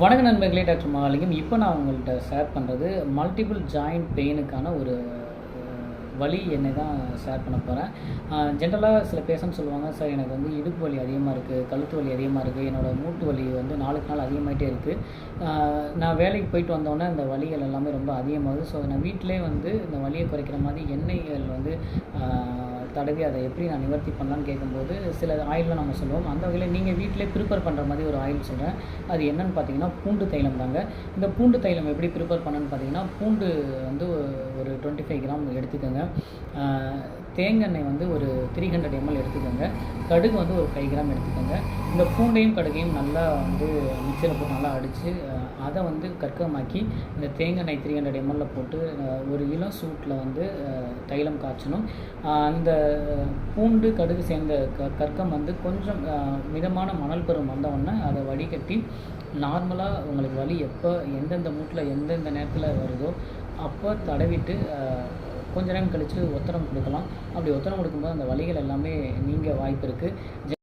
வணக்க நண்பர்களே டாக்டர் மகாலிங்கம். இப்போ நான் உங்கள்கிட்ட ஷேர் பண்ணுறது மல்டிபிள் ஜாயிண்ட் பெயினுக்கான ஒரு வலி வழி என்னை தான் ஷேர் பண்ண போகிறேன் ஜென்ரலாக சில பேஷண்ட் சொல்லுவாங்க சார் எனக்கு வந்து இடுப்பு வலி அதிகமாக இருக்குது கழுத்து வலி அதிகமாக இருக்குது என்னோட மூட்டு வலி வந்து நாளுக்கு நாள் அதிகமாகிட்டே இருக்குது நான் வேலைக்கு போயிட்டு வந்தோடனே அந்த வலிகள் எல்லாமே ரொம்ப அதிகமாகுது. ஸோ நான் வீட்டிலே வந்து இந்த வலியை குறைக்கிற மாதிரி எண்ணெய்கள் வந்து தடவி அதை எப்படி நான் நிவர்த்தி பண்ணலான்னு கேட்கும்போது சில ஆயில்லாம் நம்ம சொல்லுவோம். அந்த வகையில் நீங்கள் வீட்டிலே ப்ரிப்பேர் பண்ணுற மாதிரி ஒரு ஆயில் சொல்கிறேன் அது என்னன்னு பார்த்தீங்கன்னா பூண்டு தைலம் தாங்க. இந்த பூண்டு தைலம் எப்படி ப்ரிப்பேர் பண்ணணும்னு பார்த்தீங்கன்னா பூண்டு வந்து ஒரு டுவெண்ட்டி ஃபைவ் கிராம் எடுத்துக்கோங்க. தேங்காய் வந்து ஒரு த்ரீ ஹண்ட்ரட் எம்எல் எடுத்துக்கோங்க. கடுகு வந்து ஒரு ஃபைவ் கிராம் எடுத்துக்கோங்க. இந்த பூண்டையும் கடுகையும் நல்லா வந்து மிக்சரில் போட்டு நல்லா அடித்து அதை வந்து கற்கமாக்கி இந்த தேங்காய் எண்ணெய் த்ரீ ஹண்ட்ரட் எம்எல்ல போட்டு ஒரு இளம் சூட்டில் வந்து தைலம் காய்ச்சணும். அந்த பூண்டு கடுகு சேர்ந்த க கற்கம் வந்து கொஞ்சம் மிதமான மணல் பருவம் வந்தவுடனே அதை வடிகட்டி நார்மலாக உங்களுக்கு வலி எப்போ எந்தெந்த மூட்டில் எந்தெந்த நேரத்தில் வருதோ அப்போ தடவிட்டு கொஞ்ச நேரம் கழித்து ஒத்தடம் கொடுக்கலாம். அப்படி ஒத்தடம் கொடுக்கும்போது அந்த வலிகள் எல்லாமே நீங்க வாய்ப்பு இருக்குது